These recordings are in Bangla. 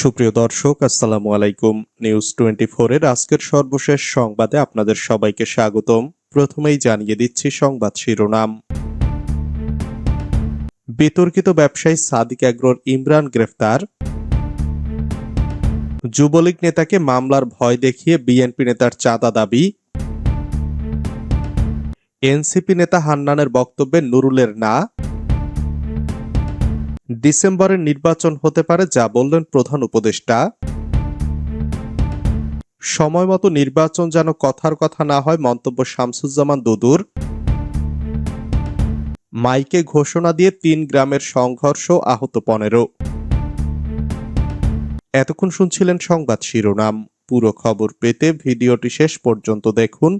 সুপ্রিয় দর্শক, আসসালামু আলাইকুম। নিউজ টোয়েন্টি এর আজকের সর্বশেষ সংবাদে আপনাদের সবাইকে স্বাগতম। প্রথমেই জানিয়ে দিচ্ছি সংবাদ শিরোনাম। বিতর্কিত ব্যবসায়ী সাদিক আগ্রোর ইমরান গ্রেফতার। যুবলীগ নেতাকে মামলার ভয় দেখিয়ে বিএনপি নেতার চাঁদা দাবি। এনসিপি নেতা হান্নানের বক্তব্যে নুরুলের না। ডিসেম্বরের নির্বাচন হতে পারে, যা বললেন প্রধান উপদেষ্টা। সময় মতো নির্বাচন যেন কথার কথা না হয়, মন্তব্য শামসুজ্জামান দুদুর। মাইকে ঘোষণা দিয়ে তিন গ্রামের সংঘর্ষ আহত পনেরো। এতক্ষণ শুনছিলেন সংবাদ শিরোনাম। পুরো খবর পেতে ভিডিওটি শেষ পর্যন্ত দেখুন।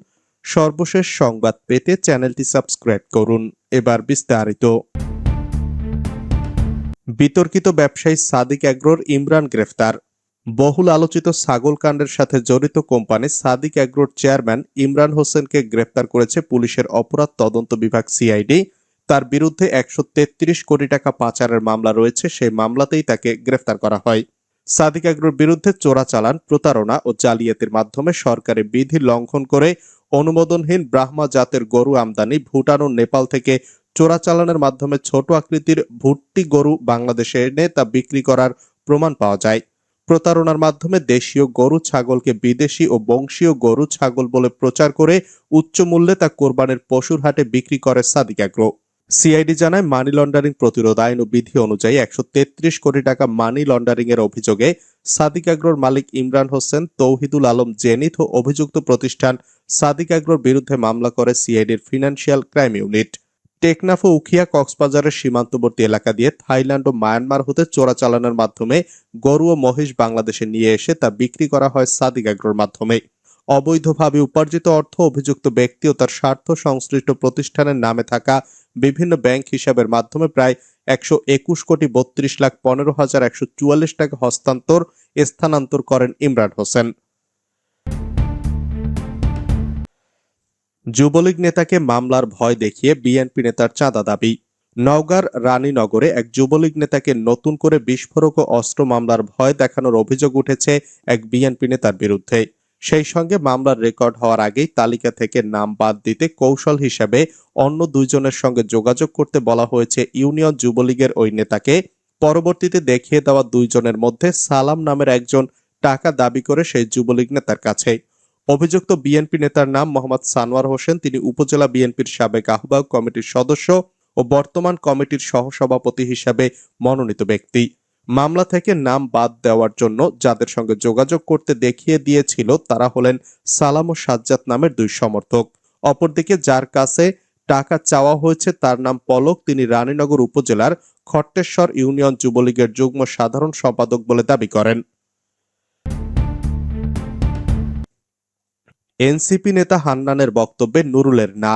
সর্বশেষ সংবাদ পেতে চ্যানেলটি সাবস্ক্রাইব করুন। এবার বিস্তারিত। বিতর্কিত ব্যবসায়ী সাদিক অ্যাগ্রোর ইমরান গ্রেফতার। বহুল আলোচিত ছাগল কাণ্ডের সাথে জড়িত কোম্পানি সাদিক অ্যাগ্রোর চেয়ারম্যান ইমরান হোসেনকে গ্রেফতার করেছে পুলিশের অপরাধ তদন্ত বিভাগ সিআইডি। তার বিরুদ্ধে একশো তেত্রিশ কোটি টাকা পাচারের মামলা রয়েছে, সেই মামলাতেই তাকে গ্রেফতার করা হয়। সাদিক অ্যাগ্রোর বিরুদ্ধে চোরাচালান প্রতারণা ও জালিয়াতির মাধ্যমে সরকারি বিধি লঙ্ঘন করে অনুমোদনহীন ব্রাহ্মা জাতের গরু আমদানি ভুটান ও নেপাল থেকে চোরাচালানের মাধ্যমে ছোট আকৃতির ভুট্টি গরু বাংলাদেশে এনে তা বিক্রি করার প্রমাণ পাওয়া যায়। প্রতারণার মাধ্যমে দেশীয় গরু ছাগলকে বিদেশি ও বংশীয় গরু ছাগল বলে প্রচার করে উচ্চ মূল্যে তা কোরবানের পশুর হাটে বিক্রি করে সাদিক অ্যাগ্রো সিআইডি জানায়, মানি লন্ডারিং প্রতিরোধ আইন ও বিধি অনুযায়ী একশো তেত্রিশ কোটি টাকা মানি লন্ডারিং এর অভিযোগে সাদিক আগ্রোর মালিক ইমরান হোসেন, তৌহিদুল আলম জেনিথ ও অভিযুক্ত প্রতিষ্ঠান সাদিক আগ্রোর বিরুদ্ধে মামলা করে সিআইডির ফিনান্সিয়াল ক্রাইম ইউনিট। টেকনাফ ও উখিয়া কক্সবাজারের সীমান্তবর্তী এলাকা দিয়ে থাইল্যান্ড ও মায়ানমার হতে চোরাচালানের মাধ্যমে গরু ও মহিষ বাংলাদেশে নিয়ে এসে তা বিক্রি করা হয় সাদিক আগ্রোর মাধ্যমে। অবৈধভাবে উপার্জিত অর্থ অভিযুক্ত ব্যক্তি ও তার স্বার্থ সংশ্লিষ্ট প্রতিষ্ঠানের নামে থাকা বিভিন্ন ব্যাংক হিসাবের মাধ্যমে প্রায় একশো একুশ কোটি বত্রিশ লাখ পনেরো হাজার একশো চুয়াল্লিশ টাকা হস্তান্তর স্থানান্তর করেন ইমরান হোসেন। যুবলীগ নেতাকে মামলার ভয় দেখিয়ে বিএনপি নেতার চাঁদা দাবি। নওগাঁর রানীনগরে এক যুবলীগ নেতাকে নতুন করে বিস্ফোরক ও অস্ত্র মামলার ভয় দেখানোর অভিযোগ উঠেছে এক বিএনপি নেতার বিরুদ্ধে। সেই সঙ্গে মামলার রেকর্ড হওয়ার আগেই তালিকা থেকে নাম বাদ দিতে কৌশল হিসেবে অন্য দুইজনের সঙ্গে যোগাযোগ করতে বলা হয়েছে ইউনিয়ন যুবলীগের ওই নেতাকে। পরবর্তীতে দেখিয়ে দেওয়া দুইজনের মধ্যে সালাম নামের একজন টাকা দাবি করে সেই যুবলীগ নেতার কাছে। অভিযুক্ত বিএনপি নেতার নাম মোহাম্মদ সানোয়ার হোসেন। তিনি উপজেলা বিএনপির সাবেক আহ্বায়ক কমিটির সদস্য ও বর্তমান কমিটির সহসভাপতি হিসাবে মনোনীত ব্যক্তি। মামলা থেকে নাম বাদ দেওয়ার জন্য যাদের সঙ্গে যোগাযোগ করতে দেখিয়ে দিয়েছিল তারা হলেন সালাম ও সাজ্জাদ নামের দুই সমর্থক। অপরদিকে যার কাছে টাকা চাওয়া হয়েছে তার নাম পলক। তিনি রানীনগর উপজেলার খট্টেশ্বর ইউনিয়ন যুবলীগের যুগ্ম সাধারণ সম্পাদক বলে দাবি করেন। এনসিপি নেতা হান্নানের বক্তব্যে নুরুলের না।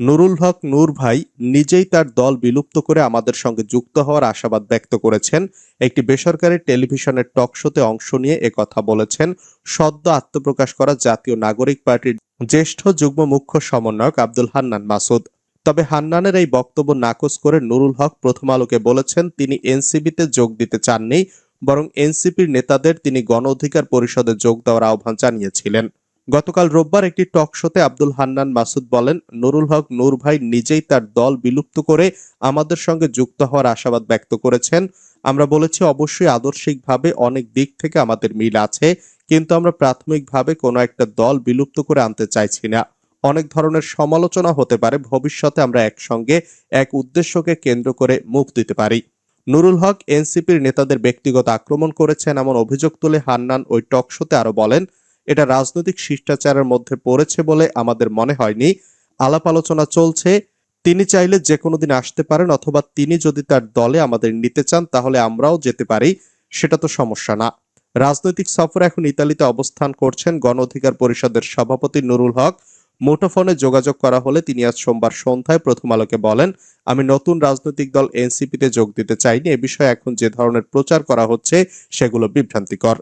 নুরুল হক নূর ভাই নিজেই তার দল বিলুপ্ত করে আমাদের সঙ্গে যুক্ত হওয়ার আশাবাদ ব্যক্ত করেছেন। একটি বেসরকারি টেলিভিশনের টক শোতে অংশ নিয়ে কথা বলেছেন। সদ্য আত্মপ্রকাশ করা জাতীয় নাগরিক পার্টির জ্যেষ্ঠ যুগ্ম মুখ্য সমন্বয়ক আব্দুল হান্নান মাসুদ। তবে হান্নানের এই বক্তব্য নাকচ করে নুরুল হক প্রথম আলোকে বলেছেন, তিনি এনসিবিতে যোগ দিতে চাননি, বরং এনসিপির নেতাদের তিনি গণ অধিকার পরিষদে যোগ দেওয়ার আহ্বান জানিয়েছিলেন। গতকাল রোববার একটি টক শোতে আব্দুল হান্নান মাসুদ বলেন, নুরুল হক নূর ভাই নিজেই তার দল বিলুপ্ত করে আমাদের সঙ্গে যুক্ত হওয়ার আশাবাদ ব্যক্ত করেছেন। আমরা বলেছি, অবশ্যই আদর্শিকভাবে অনেক দিক থেকে আমাদের মিল আছে, কিন্তু আমরা প্রাথমিকভাবে কোনো একটা দল বিলুপ্ত করে আনতে চাইছি না। অনেক ধরনের সমালোচনা হতে পারে, ভবিষ্যতে আমরা একসঙ্গে এক উদ্দেশ্যকে কেন্দ্র করে মুখ দিতে পারি। নুরুল হক এনসিপির নেতাদের ব্যক্তিগত আক্রমণ করেছেন এমন অভিযোগ তুলে হান্নান ওই টক শোতে আরও বলেন এটা রাজনৈতিক শিষ্টাচারের মধ্যে পড়েছে বলে আমাদের মনে হয়নি। আলাপ আলোচনা চলছে। তিনি চাইলে যে কোনো দিন আসতে পারেন অথবা তিনি যদি তার দলে আমাদের নিতে চান, তাহলে আমরাও যেতে পারি। সেটা তো সমস্যা না। রাজনৈতিক সফরে এখন ইতালিতে অবস্থান করছেন গণ অধিকার পরিষদের সভাপতি নুরুল হক। মুঠোফোনে যোগাযোগ করা হলে তিনি আজ সোমবার সন্ধ্যায় প্রথম আলোকে বলেন, আমি নতুন রাজনৈতিক দল এনসিপিতে যোগ দিতে চাইনি। এ বিষয়ে এখন যে ধরনের প্রচার করা হচ্ছে, সেগুলো বিভ্রান্তিকর।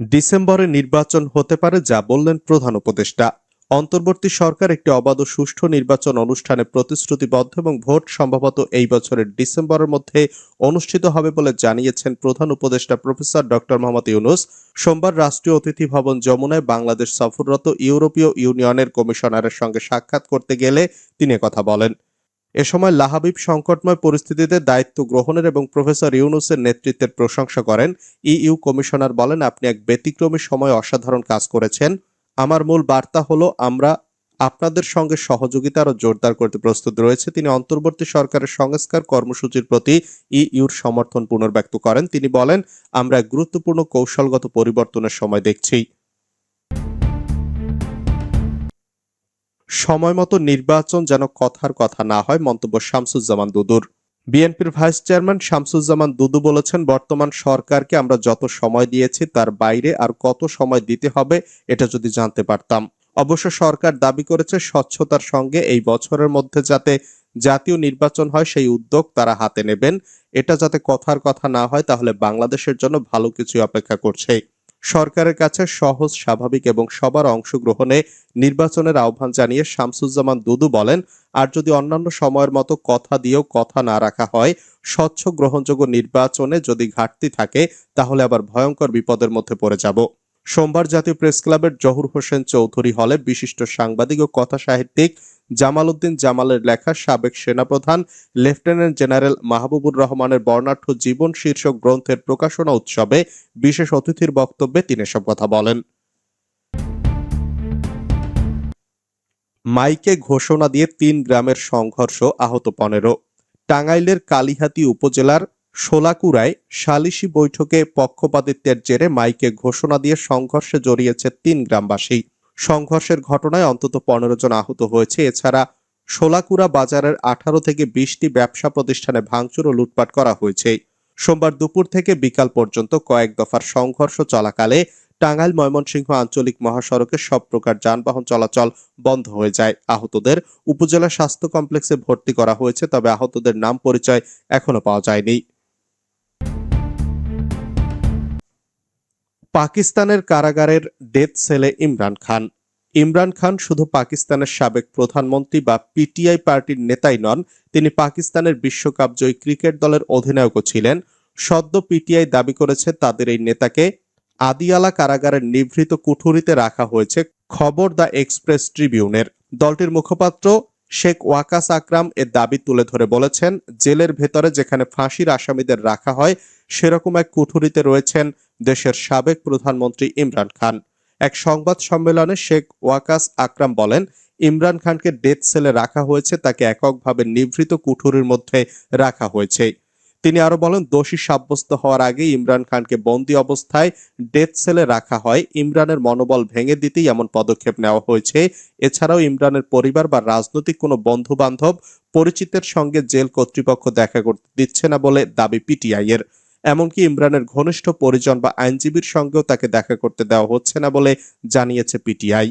ডিসেম্বরে নির্বাচন হতে পারে যা বললেন প্রধান উপদেষ্টা। অন্তর্বর্তী সরকার একটি অবাধ সুষ্ঠু নির্বাচন অনুষ্ঠানে প্রতিশ্রুতিবদ্ধ এবং ভোট সম্ভবত এই বছরের ডিসেম্বরের মধ্যে অনুষ্ঠিত হবে বলে জানিয়েছেন প্রধান উপদেষ্টা প্রফেসর ডক্টর মোহাম্মদ ইউনুস। সোমবার রাষ্ট্রীয় অতিথি ভবন যমুনায় বাংলাদেশ সফররত ইউরোপীয় ইউনিয়নের কমিশনারের সঙ্গে সাক্ষাৎ করতে গেলে তিনি কথা বলেন। এ সময় লাহাবিব সংকটময় পরিস্থিতিতে দায়িত্ব গ্রহণের এবং প্রফেসর ইউনুসের নেতৃত্বের প্রশংসা করেন। ইইউ কমিশনার বলেন, আপনি এক ব্যতিক্রমী সময় অসাধারণ কাজ করেছেন। আমার মূল বার্তা হলো, আমরা আপনাদের সঙ্গে সহযোগিতা আরও জোরদার করতে প্রস্তুত রয়েছে। তিনি অন্তর্বর্তী সরকারের সংস্কার কর্মসূচির প্রতি ইইউর সমর্থন পুনর্ব্যক্ত করেন। তিনি বলেন, আমরা গুরুত্বপূর্ণ কৌশলগত পরিবর্তনের সময় দেখছি। সময় মতো নির্বাচন যেন কথার কথা না হয়, মন্তব্য শামসুজ্জামান দুদুর। বিএনপির ভাইস চেয়ারম্যান শামসুজ্জামান দুদু বলেছেন, বর্তমান সরকারকে আমরা যত সময় দিয়েছি তার বাইরে আর কত সময় দিতে হবে এটা যদি জানতে পারতাম। অবশ্য সরকার দাবি করেছে স্বচ্ছতার সঙ্গে এই বছরের মধ্যে যাতে জাতীয় নির্বাচন হয়, সেই উদ্যোগ তারা হাতে নেবেন। এটা যাতে কথার কথা না হয়, তাহলে বাংলাদেশের জন্য ভালো কিছু অপেক্ষা করছে সরকারের কাছে সহজ, স্বাভাবিক এবং সবার অংশগ্রহণে নির্বাচনের আহ্বান জানিয়ে শামসুজ্জামান দুদু বলেন, আর যদি অন্যান্য সময়ের মতো কথা দিয়েও কথা না রাখা হয়, স্বচ্ছ গ্রহণযোগ্য নির্বাচনে যদি ঘাটতি থাকে, তাহলে আবার ভয়ঙ্কর বিপদের মধ্যে পড়ে যাব। সোমবার জাতীয় প্রেস ক্লাবের জহুর হোসেন চৌধুরী হলে বিশিষ্ট সাংবাদিক ও কথা সাহিত্যিক জামাল উদ্দিন জামালের লেখা সাবেক সেনাপ্রধান, লেফটেন্যান্ট জেনারেল মাহবুবুর রহমানের বর্ণাঢ্য জীবন শীর্ষক গ্রন্থের প্রকাশনা উৎসবে বিশেষ অতিথির বক্তব্যে তিনি এসব কথা বলেন। মাইকে ঘোষণা দিয়ে তিন গ্রামের সংঘর্ষ আহত পনেরো। টাঙ্গাইলের কালিহাতি উপজেলার শোলাকুড়ায় সালিশি বৈঠকে পক্ষপাতিত্বের জেরে মাইকে ঘোষণা দিয়ে সংঘর্ষে জড়িয়েছে তিন গ্রামবাসী। সংঘর্ষের ঘটনায় অন্তত পনেরো জন আহত হয়েছে। এছাড়া শোলাকুড়া বাজারের আঠারো থেকে বিশটি ব্যবসা প্রতিষ্ঠানে ভাঙচুর ও লুটপাট করা হয়েছে। সোমবার দুপুর থেকে বিকাল পর্যন্ত কয়েক দফার সংঘর্ষ চলাকালে টাঙ্গাইল ময়মনসিংহ আঞ্চলিক মহাসড়কে সব প্রকার যানবাহন চলাচল বন্ধ হয়ে যায়। আহতদের উপজেলা স্বাস্থ্য কমপ্লেক্সে ভর্তি করা হয়েছে, তবে আহতদের নাম পরিচয় এখনও পাওয়া যায়নি। পাকিস্তানের কারাগারের ডেথ সেলে ইমরান খান। ইমরান খান শুধু পাকিস্তানের সাবেক প্রধানমন্ত্রী বা পিটিআই পার্টির নেতাই নন, তিনি পাকিস্তানের বিশ্বকাপ জয়ী ক্রিকেট দলের অধিনায়কও ছিলেন। সদ্য পিটিআই দাবি করেছে তাদের এই নেতাকে আদিয়ালা কারাগারের নিভৃত কুঠুরিতে রাখা হয়েছে খবর দ্য এক্সপ্রেস ট্রিবিউনের। দলটির মুখপাত্র শেখ ওয়াকাস আকরাম এর দাবি তুলে ধরে বলেছেন, জেলের ভেতরে যেখানে ফাঁসির আসামিদের রাখা হয় সেরকম এক কুঠুরিতে রয়েছেন দেশের সাবেক প্রধানমন্ত্রী ইমরান খান। এক সংবাদ সম্মেলনে শেখ ওয়াকাস আকরাম বলেন, ইমরান খানকে ডেথ সেলে রাখা হয়েছে, তাকে এককভাবে নিভৃত কুঠুরির মধ্যে রাখা হয়েছে। তিনি আরও বলেন, দোষী সাব্যস্ত হওয়ার আগে ইমরান খানকে বন্দি অবস্থায় ডেথ সেলে রাখা হয়। ইমরানের মনোবল ভেঙে দিতেই এমন পদক্ষেপ নেওয়া হয়েছে। এছাড়াও ইমরানের পরিবার বা রাজনৈতিক কোনো বন্ধু বান্ধব পরিচিতের সঙ্গে জেল কর্তৃপক্ষ দেখা করতে দিচ্ছে না বলে দাবি পিটিআই এর এমনকি ইমরানের ঘনিষ্ঠ পরিজন বা আইনজীবীর সঙ্গেও তাকে দেখা করতে দেওয়া হচ্ছে না বলে জানিয়েছে পিটিআই।